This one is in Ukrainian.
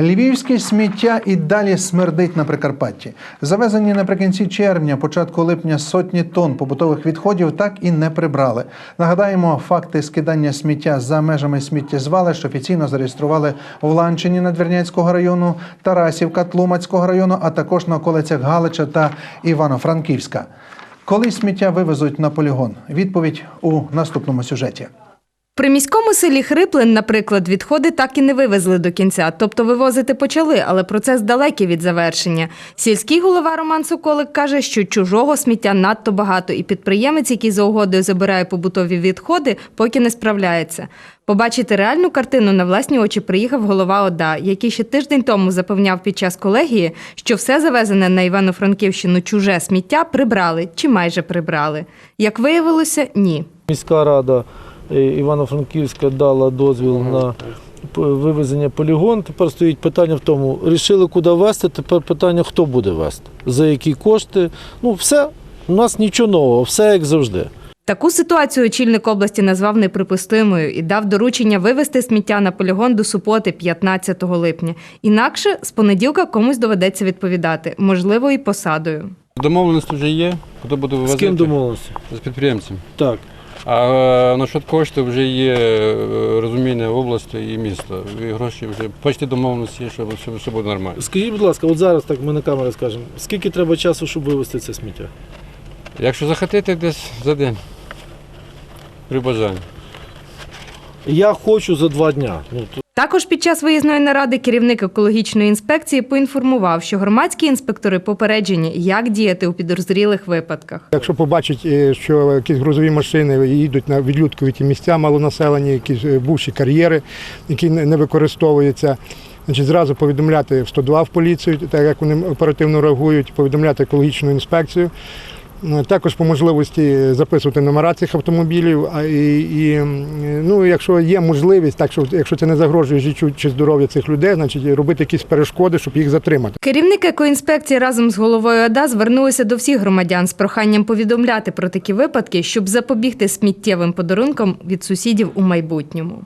Львівське сміття і далі смердить на Прикарпатті. Завезені наприкінці червня, початку липня сотні тонн побутових відходів так і не прибрали. Нагадаємо, факти скидання сміття за межами сміттєзвалищ офіційно зареєстрували в Ланчині Надвірняцького району, Тарасівка Тлумацького району, а також на околицях Галича та Івано-Франківська. Коли сміття вивезуть на полігон? Відповідь у наступному сюжеті. При міському селі Хриплин, наприклад, відходи так і не вивезли до кінця, тобто вивозити почали, але процес далекий від завершення. Сільський голова Роман Соколик каже, що чужого сміття надто багато, і підприємець, який за угодою забирає побутові відходи, поки не справляється. Побачити реальну картину на власні очі приїхав голова ОДА, який ще тиждень тому запевняв під час колегії, що все завезене на Івано-Франківщину чуже сміття прибрали чи майже прибрали. Як виявилося, ні. Міська рада Івано-Франківська дала дозвіл на вивезення полігон. Тепер стоїть питання в тому, рішили, куди везти, тепер питання, хто буде везти, за які кошти. Ну, все, у нас нічого нового, все як завжди. Таку ситуацію очільник області назвав неприпустимою і дав доручення вивезти сміття на полігон до суботи 15 липня. Інакше з понеділка комусь доведеться відповідати, можливо, і посадою. Домовленість вже є, хто буде З вивозити ким домовилися? з підприємцем. Так. А е, насчет коштів вже є е, розуміння області і міста. І гроші вже почти домовленості є, що все, все буде нормально. Скажіть, будь ласка, от зараз так ми на камеру скажемо, скільки треба часу, щоб вивезти це сміття? Якщо захотите, десь за день. При бажанні. Я хочу за два дня. Ну, то Також під час виїзної наради керівник екологічної інспекції поінформував, що громадські інспектори попереджені, як діяти у підозрілих випадках. Якщо побачать, е, що якісь грузові машини їдуть на відлюдкові ті місця малонаселені, якісь е, бувші кар'єри, які не використовуються, значить зразу повідомляти в 102 в поліцію, так як вони оперативно реагують, повідомляти екологічну інспекцію. Ну, Також по можливості записувати номера цих автомобілів. І, і ну, якщо є можливість, так що якщо це не загрожує життю чи здоров'ю цих людей, значить робити якісь перешкоди, щоб їх затримати. Керівник екоінспекції разом з головою ОДА звернулися до всіх громадян з проханням повідомляти про такі випадки, щоб запобігти сміттєвим подарункам від сусідів у майбутньому.